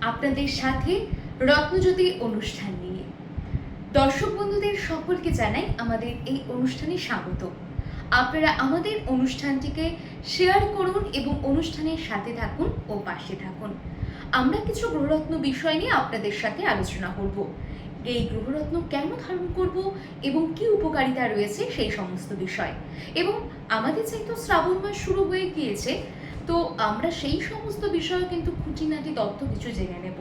আপনাদের সাথে রত্নজ্যোতি অনুষ্ঠান নিয়ে। দর্শক বন্ধুদের সকলকে জানাই আমাদের এই অনুষ্ঠানে স্বাগত। আপনারা আমাদের অনুষ্ঠানটিকে শেয়ার করুন এবং অনুষ্ঠানের সাথে থাকুন ও পাশে থাকুন। আমরা কিছু গ্রহরত্ন বিষয় নিয়ে আপনাদের সাথে আলোচনা করব। এই গ্রহরত্ন কেন ধারণ করব এবং কি উপকারিতা রয়েছে সেই সমস্ত বিষয়। এবং আমাদের যেহেতু শ্রাবণ মাস শুরু হয়ে গিয়েছে তো আমরা সেই সমস্ত বিষয়ে কিন্তু খুঁটিনাটি তথ্য কিছু জেনে নেব।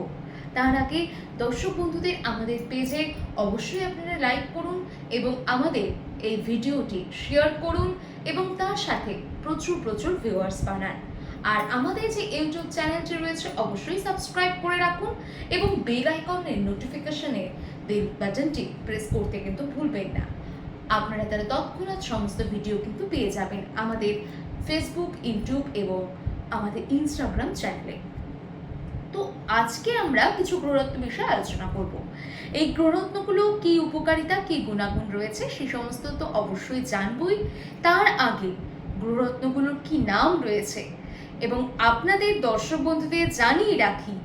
তার আগে দর্শক বন্ধুদের আমাদের পেজে অবশ্যই আপনারা লাইক করুন এবং আমাদের এই ভিডিওটি শেয়ার করুন এবং তার সাথে প্রচুর প্রচুর ভিউয়ার্স বানান। আর আমাদের যে ইউটিউব চ্যানেলটি রয়েছে অবশ্যই সাবস্ক্রাইব করে রাখুন এবং বেল আইকনের নোটিফিকেশনে বেল বাটনটি প্রেস করতে কিন্তু ভুলবেন না। আপনারা তারা তৎক্ষণাৎ সমস্ত ভিডিও কিন্তু পেয়ে যাবেন। আমাদের ফেসবুক ইউটিউব এবং আমাদের ইনস্টাগ্রাম চ্যানেলে তো আজকে আমরা কিছু গ্রহরত্ন বিষয়ে আলোচনা করব। এই গ্রহরত্নগুলো কি উপকারিতা, কি গুণাগুণ রয়েছে সে সমস্ত তো অবশ্যই জানবই। তার আগে গ্রহরত্নগুলোর কি নাম রয়েছে? এবং আপনাদের দর্শক বন্ধুদের জানিয়ে রাখি,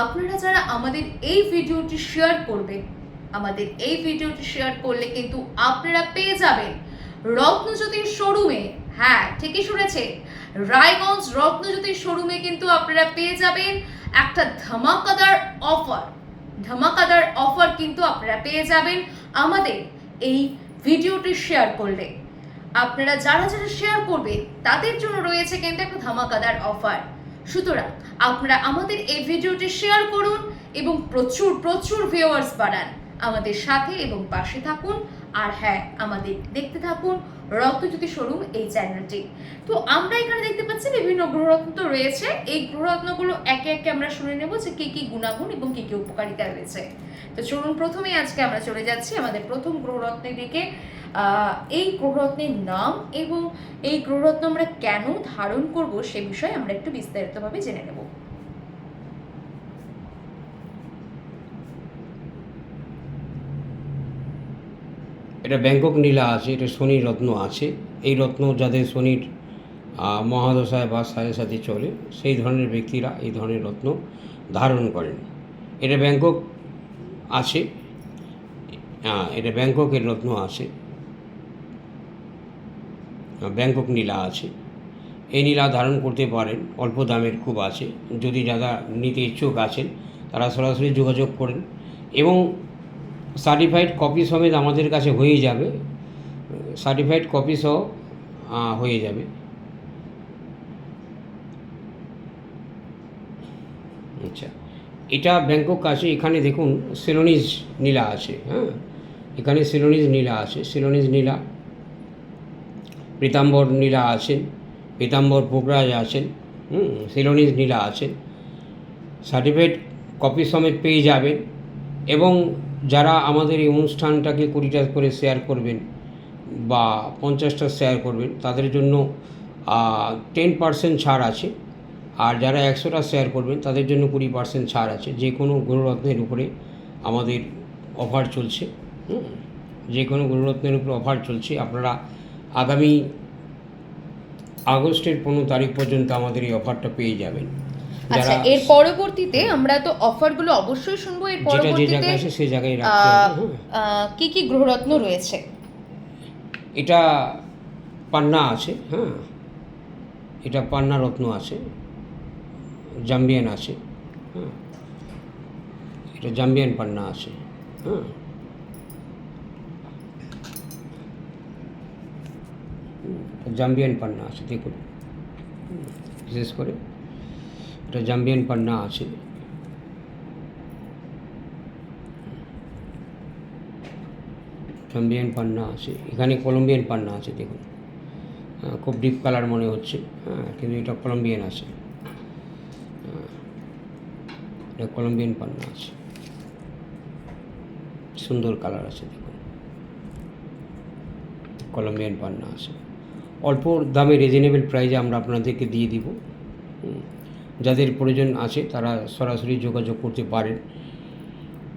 আপনারা যারা আমাদের এই ভিডিওটি শেয়ার করবেন, আমাদের এই ভিডিওটি শেয়ার করলে কিন্তু আপনারা পেয়ে যাবেন রত্নজ্যোতির শোরুমে হ্যাঁ ঠিকই শুনেছে। রায়গঞ্জ রত্নজ্যোতি শোরুমে কিন্তু আপনারা পেয়ে যাবেন একটা ধামাকাদার অফার ধামাকাদার অফার কিন্তু আপনারা পেয়ে যাবেন আমাদের এই ভিডিওটি শেয়ার করলে। আপনারা যারা যারা শেয়ার করবেন তাদের জন্য রয়েছে কিন্তু একটা ধামাকাদার অফার সুতরাং আপনারা আমাদের এই ভিডিওটি শেয়ার করুন এবং প্রচুর প্রচুর ভিউয়ার্স বাড়ান। আমাদের সাথে এবং পাশে থাকুন। আর হ্যাঁ আমাদের দেখতে থাকুন। রত্নজ্যোতি শোরুম এই চ্যানেলটি। তো আমরা এখানে দেখতে পাচ্ছি বিভিন্ন গ্রহরত্ন তো রয়েছে। এই গ্রহরত্নগুলো একে একে আমরা শুনে নেব যে কি কি গুণাগুণ এবং কি কি উপকারিতা রয়েছে। তো চলুন প্রথমেই আজকে আমরা চলে যাচ্ছি আমাদের প্রথম গ্রহরত্নের দিকে। এই গ্রহরত্নের নাম এবং এই গ্রহরত্ন আমরা কেন ধারণ করব সে বিষয়ে আমরা একটু বিস্তারিতভাবে জেনে নেব। এটা ব্যাংকক নীলা আছে, এটা শনির রত্ন আছে। এই রত্ন যাদের শনির মহাদশায় বা সাড়ে সাথে চলে, সেই ধরনের ব্যক্তিরা এই ধরনের রত্ন ধারণ করেন। এটা ব্যাংকক আছে এটা ব্যাংককের রত্ন আছে ব্যাংকক নীলা আছে। এই নীলা ধারণ করতে পারেন, অল্প দামের খুব আছে। যদি যারা নিতে ইচ্ছুক আছেন, তারা সরাসরি যোগাযোগ করেন এবং সার্টিফাইড কপি সমেত আমাদের কাছে হয়ে যাবে। সার্টিফাইড কপি সহ হয়ে যাবে। আচ্ছা এটা ব্যাংকক আছে, এখানে দেখুন সিলোনিজ নীলা আছে হ্যাঁ? এখানে সিলোনিজ নীলা আছে সিলোনিজ নীলা। পীতাম্বর নীলা আছেন, পীতাম্বর পোকরাজ আছেন, হুম সিলোনিজ নীলা আছেন। সার্টিফাইড কপি সমেত পেয়ে যাবেন এবং যারা আমাদের এই অনুষ্ঠানটাকে কুড়িটা করে শেয়ার করবেন বা পঞ্চাশটা শেয়ার করবেন, তাদের জন্য টেন পার্সেন্ট ছাড় আছে। আর যারা একশোটা শেয়ার করবেন, তাদের জন্য কুড়ি পার্সেন্ট ছাড় আছে। যে কোনো গুণরত্নের উপরে আমাদের অফার চলছে। যে কোনো গুণরত্নের উপরে অফার চলছে। আপনারা আগামী আগস্টের পনেরো তারিখ পর্যন্ত আমাদের এই অফারটা পেয়ে যাবেন। আচ্ছা এর পরবর্তীতে আমরা তো অফারগুলো অবশ্যই শুনব এর পরবর্তীতে জায়গায় আছে সেই জায়গায় রাখতে। কি কি গ্রহরত্ন রয়েছে? এটা পান্না আছে হ্যাঁ। এটা পান্না রত্ন আছে জাম্বিয়ান আছে হ্যাঁ। এটা জাম্বিয়ান পান্না আছে হ্যাঁ। জাম্বিয়ান পান্না আছে দেখুন। বিশেষ করে এটা জাম্বিয়ান পান্না আছে। জাম্বিয়ান পান্না আছে। এখানে কলম্বিয়ান পান্না আছে, দেখুন। খুব ডিপ কালার মনে হচ্ছে। হ্যাঁ কিন্তু এটা কলম্বিয়ান আছে। এটা কলম্বিয়ান পান্না আছে। সুন্দর কালার আছে, দেখুন। কলম্বিয়ান পান্না আছে। অল্প দামে রিজনেবল প্রাইজে আমরা আপনাদেরকে দিয়ে দিব। যাদের প্রয়োজন আছে তারা সরাসরি যোগাযোগ করতে পারেন।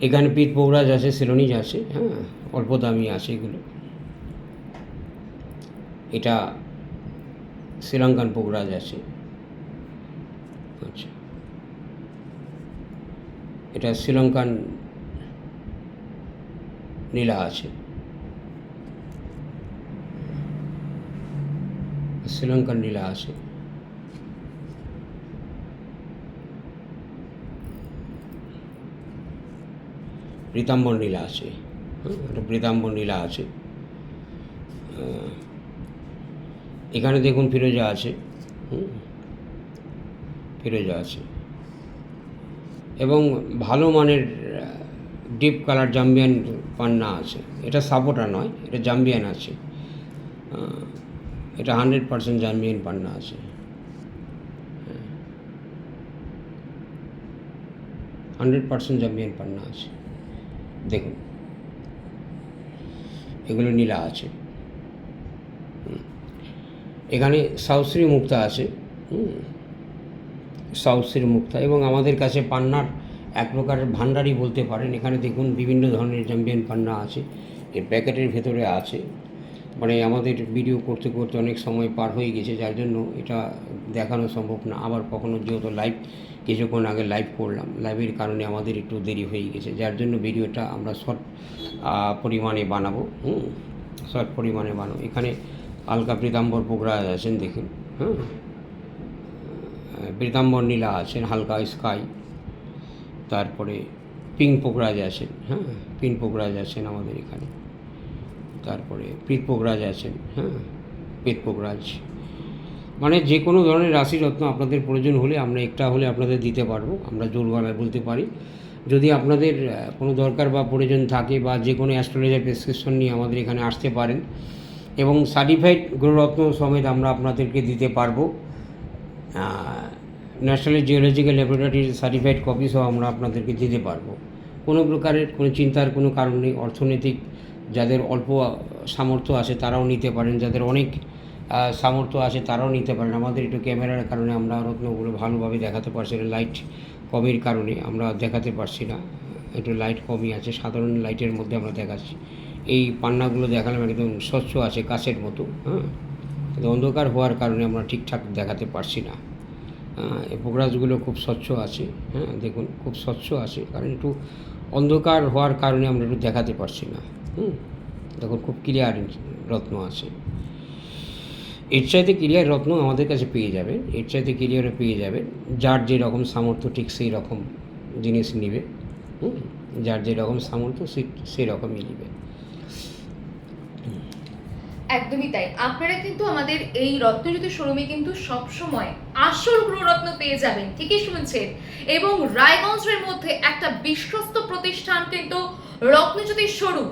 এখানে পিঠ পৌরাজ আছে সিলোনিজ আছে হ্যাঁ অল্প দামি আছে এগুলো। এটা শ্রীলঙ্কান পোকরাজ আছে। আচ্ছা। এটা শ্রীলঙ্কান নীলা আছে। শ্রীলঙ্কান নীলা আছে। পীতাম্বর নীলা আছে। একটা পীতাম্বর নীলা আছে। এখানে দেখুন ফিরোজা আছে। হুম, ফিরোজা আছে। এবং ভালো মানের ডিপ কালার জাম্বিয়ান পান্না আছে। এটা সাপোটা নয় এটা জাম্বিয়ান আছে। এটা হান্ড্রেড পার্সেন্ট জাম্বিয়ান পান্না আছে। হান্ড্রেড পার্সেন্ট জাম্বিয়ান পান্না আছে। দেখুন, এগুলো নীলা আছে। এখানে সাউশ্রী মুক্তা আছে। সাউশ্রী মুক্তা এবং আমাদের কাছে পান্নার এক প্রকারের ভান্ডারই বলতে পারেন। এখানে দেখুন বিভিন্ন ধরনের চ্যাম্পিয়ন পান্না আছে, এর প্যাকেটের ভেতরে আছে। মানে আমাদের ভিডিও করতে করতে অনেক সময় পার হয়ে গেছে, যার জন্য এটা দেখানো সম্ভব না। আবার কখনো যেহেতু লাইভ কিছুক্ষণ আগে লাইভ করলাম। লাইভের কারণে আমাদের একটু দেরি হয়ে গেছে, যার জন্য ভিডিওটা আমরা শর্ট পরিমাণে বানাবো, হুম? শর্ট পরিমাণে বানাবো। এখানে হালকা পীতাম্বর পোগরাজ আছেন, দেখুন হ্যাঁ পীতাম্বর নীলা আছেন, হালকা স্কাই তারপরে পিঙ্ক পোকরাজ আছেন হ্যাঁ? পিঙ্ক পোকরাজ আছেন আমাদের এখানে। তারপরে প্রীত পোকরাজ আছেন হ্যাঁ প্রীত পোকরাজ মানে যে কোনো ধরনের রাশি রত্ন আপনাদের প্রয়োজন হলে আমরা একটা হলে আপনাদের দিতে পারব, আমরা জোর গলায় বলতে পারি। যদি আপনাদের কোনো দরকার বা প্রয়োজন থাকে বা যে কোনো অ্যাস্ট্রোলজার প্রেসক্রিপশন নিয়ে আমাদের এখানে আসতে পারেন এবং সার্টিফাইড গ্রহরত্ন সমেত আমরা আপনাদেরকে দিতে পারব। ন্যাশনাল জিওলজিক্যাল ল্যাবরেটরির সার্টিফাইড কপি সহ আমরা আপনাদেরকে দিতে পারব। কোনো প্রকারের কোনো চিন্তার কোনো কারণ নেই, অর্থনৈতিক যাদের অল্প সামর্থ্য আছে তারাও নিতে পারেন, যাদের অনেক সামর্থ্য আছে তারাও নিতে পারেন। আমাদের একটু ক্যামেরার কারণে আমরা রত্নগুলো ভালোভাবে দেখাতে পারছি না, লাইট কমের কারণে আমরা দেখাতে পারছি না। একটু লাইট কমই আছে, সাধারণ লাইটের মধ্যে আমরা দেখাচ্ছি। এই পান্নাগুলো দেখালাম একদম স্বচ্ছ আছে কাছের মতো হ্যাঁ? অন্ধকার হওয়ার কারণে আমরা ঠিকঠাক দেখাতে পারছি না। এই পোকরাজগুলো খুব স্বচ্ছ আছে হ্যাঁ? দেখুন, খুব স্বচ্ছ আছে। কারণ একটু অন্ধকার হওয়ার কারণে আমরা একটু দেখাতে পারছি না। হুম। দেখুন খুব ক্লিয়ার রত্ন আছে এর চাইতে ক্লিয়ার রত্ন আমাদের কাছে পেয়ে যাবেন এর চাইতে ক্লিয়ারও পেয়ে যাবেন যার যে রকম সামর্থ্য ঠিক সেই রকম জিনিস নেবে। হুম। যার যে রকম সামর্থ্য সে সেই রকমই নেবে। একদমই তাই। আপনারা কিন্তু আমাদের এই রত্নজ্যোতি শোরুমে কিন্তু সব সময় আসল গ্রহরত্ন পেয়ে যাবেন। ঠিকই শুনছেন? এবং রায়গঞ্জের মধ্যে একটা বিশ্বস্ত প্রতিষ্ঠান কিন্তু রত্নজ্যোতি শোরুম।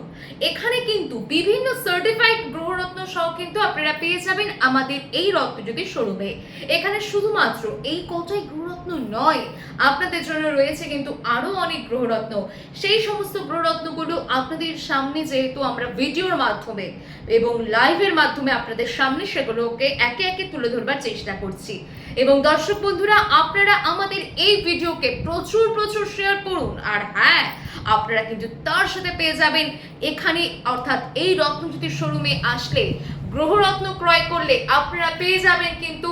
এখানে কিন্তু বিভিন্ন সার্টিফাইড গ্রহরত্ন সহ কিন্তু আপনারা পেয়ে যাবেন আমাদের এই রত্নজ্যোতি শোরুমে। এখানে শুধুমাত্র এই কটাই গ্রহরত্ন নয়, আপনাদের জন্য রয়েছে কিন্তু আরও অনেক গ্রহরত্ন। সেই সমস্ত গ্রহরত্নগুলো আপনাদের সামনে যেহেতু আমরা ভিডিওর মাধ্যমে এবং লাইভের মাধ্যমে আপনাদের সামনে সেগুলোকে একে একে তুলে ধরবার চেষ্টা করছি। এবং দর্শক বন্ধুরা, আপনারা আমাদের এই ভিডিওকে প্রচুর প্রচুর শেয়ার করুন। আর হ্যাঁ আপনারা কিন্তু তার সাথে পেয়ে যাবেন এখানে, অর্থাৎ এই রত্নজ্যোতির শোরুমে আসলে গ্রহরত্ন ক্রয় করলে আপনারা পেয়ে যাবেন কিন্তু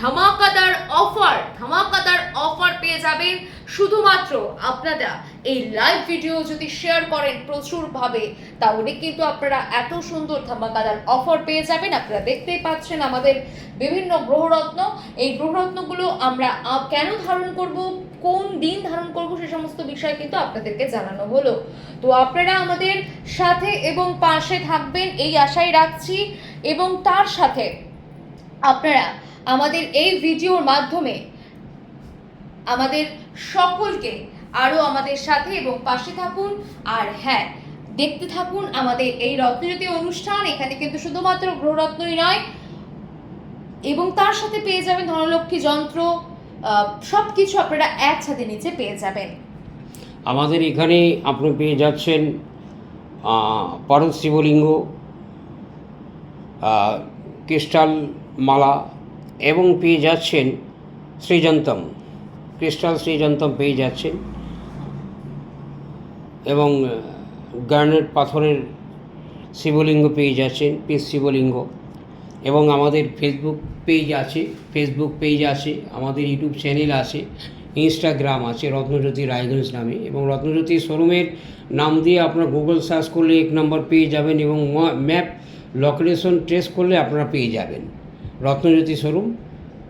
ধামাকাদার অফার ধামাকাদার অফার পেয়ে যাবেন শুধুমাত্র আপনারা এই লাইভ ভিডিও যদি শেয়ার করেন প্রচুরভাবে, তাহলে কিন্তু আপনারা এত সুন্দর ধামাকাদার অফার পেয়ে যাবেন। আপনারা দেখতেই পাচ্ছেন আমাদের বিভিন্ন গ্রহরত্ন। এই গ্রহরত্নগুলো আমরা কেন ধারণ করব? কোন দিন ধারণ করব সে সমস্ত বিষয় কিন্তু আপনাদেরকে জানানো হলো। তো আপনারা আমাদের সাথে এবং পাশে থাকবেন এই আশাই রাখছি এবং তার সাথে আপনারা আমাদের এই ভিডিওর মাধ্যমে আমাদের সকলকে আরও আমাদের সাথে এবং পাশে থাকুন। আর হ্যাঁ দেখতে থাকুন আমাদের এই রত্নজ্যোতি অনুষ্ঠান। এখানে কিন্তু শুধুমাত্র গ্রহরত্নই নয়, এবং তার সাথে পেয়ে যাবেন ধনলক্ষ্মী যন্ত্র সব কিছু আপনারা একসাথে নিচে পেয়ে যাবেন। আমাদের এখানে আপনি পেয়ে যাচ্ছেন পারদ শিবলিঙ্গ ক্রিস্টাল মালা এবং পেয়ে যাচ্ছেন শ্রীযন্তম ক্রিস্টাল শ্রীযন্তম পেয়ে যাচ্ছেন এবং গার্নেট পাথরের শিবলিঙ্গ পেয়ে যাচ্ছেন, পিস শিবলিঙ্গ। এবং আমাদের ফেসবুক পেজ আছে ফেসবুক পেজ আছে, আমাদের ইউটিউব চ্যানেল আছে ইনস্টাগ্রাম আছে, রত্নজ্যোতি রায়গঞ্জ নামে। এবং রত্নজ্যোতি শোরুমের নাম দিয়ে আপনার গুগল সার্চ করলে এক নম্বর পেয়ে যাবেন এবং ম্যাপ লোকেশন ট্রেস করলে আপনারা পেয়ে যাবেন। রত্নজ্যোতি শোরুম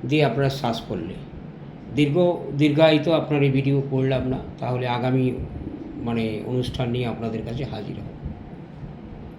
দিয়ে আপনারা সার্চ করলে। দীর্ঘ, দীর্ঘায়িত আপনার এই ভিডিও করলাম না, তাহলে আগামী মানে অনুষ্ঠান নিয়ে আপনাদের কাছে হাজির হব।